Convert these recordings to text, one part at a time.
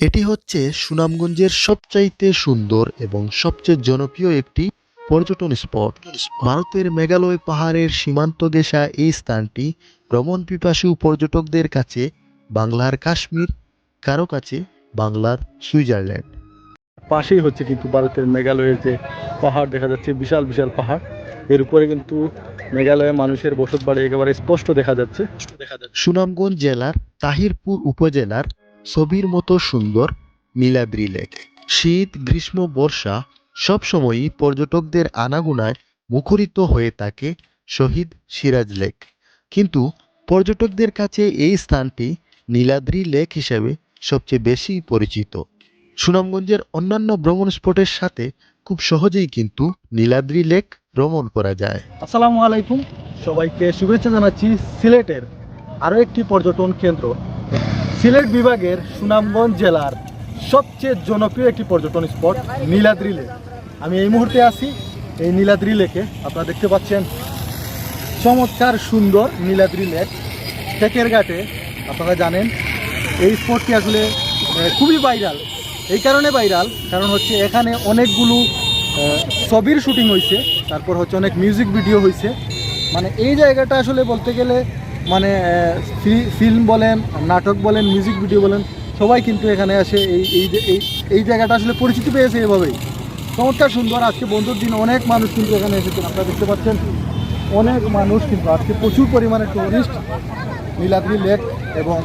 এটি হচ্ছে সুনামগঞ্জের সবচাইতে সুন্দর এবং সবচেয়ে জনপ্রিয় একটি পর্যটন স্পট। ভারতের মেঘালয় পাহাড়ের সীমান্ত ঘেঁষা এই স্থানটি ভ্রমণ পিপাসু পর্যটকদের কাছে বাংলার কাশ্মীর কারও কাছে বাংলার সুইজারল্যান্ড। পাশেই হচ্ছে কিন্তু ভারতের মেঘালয়ের যে পাহাড় দেখা যাচ্ছে বিশাল বিশাল পাহাড়। এর উপরে কিন্তু মেঘালয়ের মানুষের বসত বাড়ি একেবারে স্পষ্ট দেখা যাচ্ছে দেখা যাচ্ছে। সুনামগঞ্জ জেলার তাহিরপুর উপজেলার ছবির মতো সুন্দর, নীলাদ্রি লেক। শীত, গ্রীষ্ম, বর্ষা সবসময়ই পর্যটকদের আনাগোনায় মুখরিত হয়ে থাকে শহীদ সিরাজ লেক। কিন্তু পর্যটকদের কাছে এই স্থানটি নীলাদ্রি লেক হিসেবে সবচেয়ে বেশি পরিচিত। সুনামগঞ্জের অন্যান্য ভ্রমণ স্পটের সাথে খুব সহজেই কিন্তু নীলাদ্রি লেক ভ্রমণ করা যায়। আসসালামু আলাইকুম। সবাইকে শুভেচ্ছা জানাচ্ছি সিলেটের আরও একটি পর্যটন কেন্দ্র। সিলেট বিভাগের সুনামগঞ্জ জেলার সবচেয়ে জনপ্রিয় একটি পর্যটন স্পট নীলাদ্রি লেক। আমি এই মুহূর্তে আছি এই নীলাদ্রি লেকে। আপনারা দেখতে পাচ্ছেন চমৎকার সুন্দর নীলাদ্রি লেক। টেকের ঘাটে, আপনারা জানেন, এই স্পটটি আসলে খুবই ভাইরাল এই কারণে ভাইরাল কারণ হচ্ছে এখানে অনেকগুলো ছবির শুটিং হয়েছে তারপর হচ্ছে অনেক মিউজিক ভিডিও হয়েছে মানে এই জায়গাটা আসলে বলতে গেলে মানে ফিল্ম বলেন, নাটক বলেন মিউজিক ভিডিও বলেন, সবাই কিন্তু এখানে আসে এই এই যে- এই জায়গাটা আসলে পরিচিতি পেয়েছে এভাবেই। চমৎকার সুন্দর, আজকে বন্ধুর দিন, অনেক মানুষ কিন্তু এখানে এসেছেন, আপনারা দেখতে পাচ্ছেন। অনেক মানুষ কিন্তু, আজকে প্রচুর পরিমাণে টুরিস্ট নীলাদ্রি লেক এবং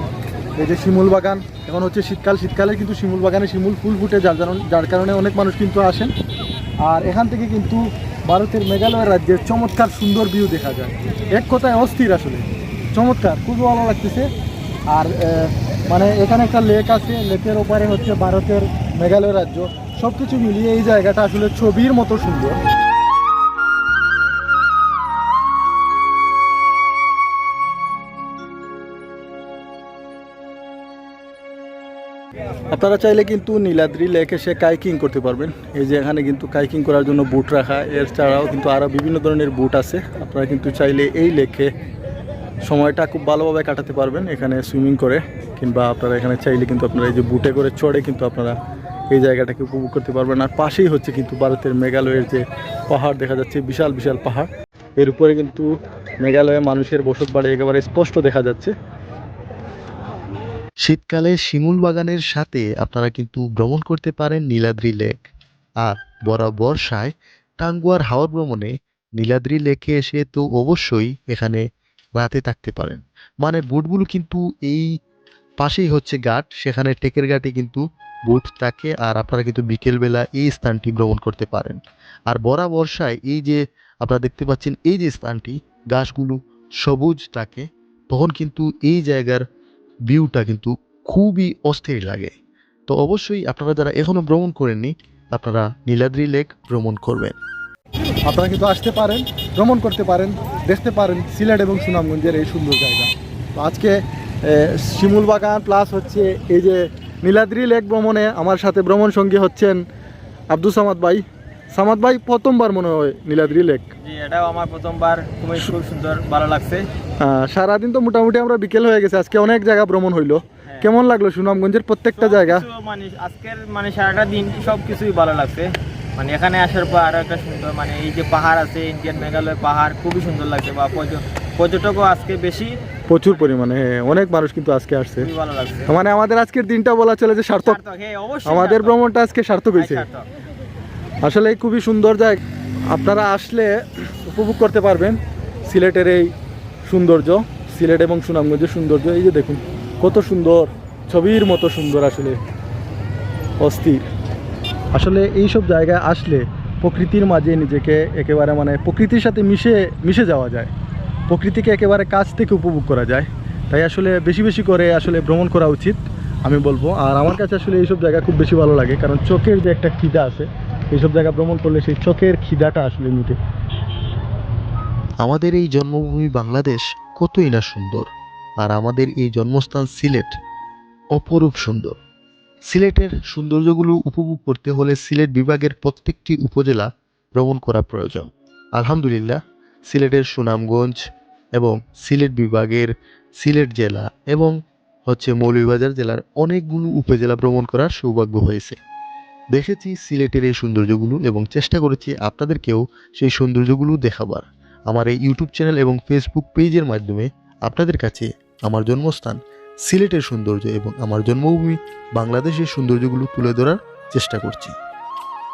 এই যে শিমুল বাগান, এখন হচ্ছে শীতকাল, শীতকালে কিন্তু শিমুল বাগানে শিমুল ফুল ফুটে যার যার কারণে অনেক মানুষ কিন্তু আসেন। আর এখান থেকে কিন্তু ভারতের মেঘালয় রাজ্যের চমৎকার সুন্দর ভিউ দেখা যায়। এক কথায় অস্থির আসলে। চমৎকার খুব ভালো লাগতেছে। আর মানে এখানে একটা লেক আছে লেকের ওপারে হচ্ছে ভারতের মেঘালয় রাজ্য। সব কিছু মিলিয়ে এই জায়গাটা আসলে ছবির মতো সুন্দর। আপনারা চাইলে কিন্তু নীলাদ্রি লেক এসে কাইকিং করতে পারবেন। এই যে এখানে কিন্তু কাইকিং করার জন্য বুট রাখা। এর ছাড়াও কিন্তু আরও বিভিন্ন ধরনের বুট আছে। আপনারা কিন্তু চাইলে এই লেকে সময়টা খুব ভালোভাবে কাটাতে পারবেন এখানে সুইমিং করে, কিংবা আপনারা এখানে চাইলে কিন্তু আপনারা এই যে বুটে করে চড়ে কিন্তু আপনারা এই জায়গাটাকে উপভোগ করতে পারবেন। আর পাশেই হচ্ছে কিন্তু ভারতের মেঘালয়ের যে পাহাড় দেখা যাচ্ছে, বিশাল বিশাল পাহাড়। এর উপরে কিন্তু মেঘালয়ের মানুষের বসত বাড়ি একেবারে স্পষ্ট দেখা যাচ্ছে। শীতকালে শিমুল বাগানের সাথে আপনারা কিন্তু ভ্রমণ করতে পারেন নীলাদ্রি লেক। আর বড় বর্ষায় টাঙ্গুয়ার হাওর ভ্রমণে নীলাদ্রি লেকে এসে তো অবশ্যই এখানে রাতে থাকতে পারেন। মানে বুটগুলো কিন্তু এই পাশেই হচ্ছে ঘাট, সেখানে টেকের ঘাটে কিন্তু বুট থাকে আর আপনারা কিন্তু বিকেলবেলা এই স্থানটি ভ্রমণ করতে পারেন। আর বড়া বর্ষায় এই যে আপনারা দেখতে পাচ্ছেন এই যে স্থানটি, গাছগুলো সবুজ থাকে, তখন কিন্তু এই জায়গার ভিউটা কিন্তু খুবই অস্থির লাগে। তো অবশ্যই আপনারা যারা এখনও ভ্রমণ করেননি, আপনারা নীলাদ্রি লেক ভ্রমণ করবেন। আপনারা কিন্তু আসতে পারেন। ভ্রমণ করতে পারেন দেখতে পারেন সিলেট এবং সুনামগঞ্জের এই সুন্দর জায়গা। তো আজকে শিমুল বাগান প্লাস হচ্ছে এই যে নীলাদ্রি লেক ভ্রমণে আমার সাথে ভ্রমণ সঙ্গী হচ্ছেন আব্দুল সামাদ ভাই। সামাদ ভাই প্রথমবার মনে হয় নীলাদ্রি লেক। এটাও আমার প্রথমবার। খুবই খুব সুন্দর ভালো লাগছে। সারাদিন তো মোটামুটি আমরা বিকেল হয়ে গেছে আজকে অনেক জায়গা ভ্রমণ হইল। হ্যাঁ। কেমন লাগল সুনামগঞ্জের প্রত্যেকটা জায়গা? মানে আজকের মানে সারাটা দিন সব কিছুই ভালো লাগছে। মানে এখানে আসার পর আরও একটা সুন্দর মানে এই যে পাহাড় আছে ইন্ডিয়ান মেঘালয় পাহাড় খুবই সুন্দর লাগছে বা পর্য- পর্যটকও আজকে বেশি। প্রচুর পরিমাণে হ্যাঁ, অনেক মানুষ কিন্তু আজকে আসছে। মানে আমাদের আজকের দিনটা বলা চলে যে সার্থক। হ্যাঁ, আমাদের ভ্রমণটা আজকে সার্থক হ্যাঁ, হয়েছে। আসলে খুবই সুন্দর জায়গা। আপনারা আসলে উপভোগ করতে পারবেন সিলেটের এই সৌন্দর্য সিলেট এবং সুনামগঞ্জের সৌন্দর্য। এই যে দেখুন কত সুন্দর ছবির মতো সুন্দর আসলে অস্থির। আসলে এই সব জায়গায় আসলে প্রকৃতির মাঝে নিজেকে একেবারে মানে প্রকৃতির সাথে মিশে মিশে যাওয়া যায়। প্রকৃতিকে একেবারে কাছ থেকে উপভোগ করা যায়। তাই আসলে বেশি বেশি করে আসলে ভ্রমণ করা উচিত, আমি বলব। আর আমার কাছে আসলে এইসব জায়গা খুব বেশি ভালো লাগে, কারণ চোখের যে একটা খিদা আছে, এইসব জায়গা ভ্রমণ করলে সেই চোখের খিদাটা আসলে মিটে। আমাদের এই জন্মভূমি বাংলাদেশ কতই না সুন্দর, আর আমাদের এই জন্মস্থান সিলেট অপরূপ সুন্দর। সিলেটের সৌন্দর্যগুলো উপভোগ করতে হলে সিলেট বিভাগের প্রত্যেকটি উপজেলা ভ্রমণ করা প্রয়োজন। আলহামদুলিল্লাহ, সিলেটের সুনামগঞ্জ এবং সিলেট বিভাগের সিলেট জেলা এবং হচ্ছে মৌলভীবাজার জেলার অনেকগুলো উপজেলা ভ্রমণ করার সৌভাগ্য হয়েছে। দেখেছি সিলেটের এই সৌন্দর্যগুলো এবং চেষ্টা করেছি আপনাদেরকেও সেই সৌন্দর্যগুলো দেখাবার। আমার এই ইউটিউব চ্যানেল এবং ফেসবুক পেজের মাধ্যমে আপনাদের কাছে আমার জন্মস্থান সিলেটের সৌন্দর্য এবং আমার জন্মভূমি বাংলাদেশের সৌন্দর্যগুলো তুলে ধরার চেষ্টা করছি।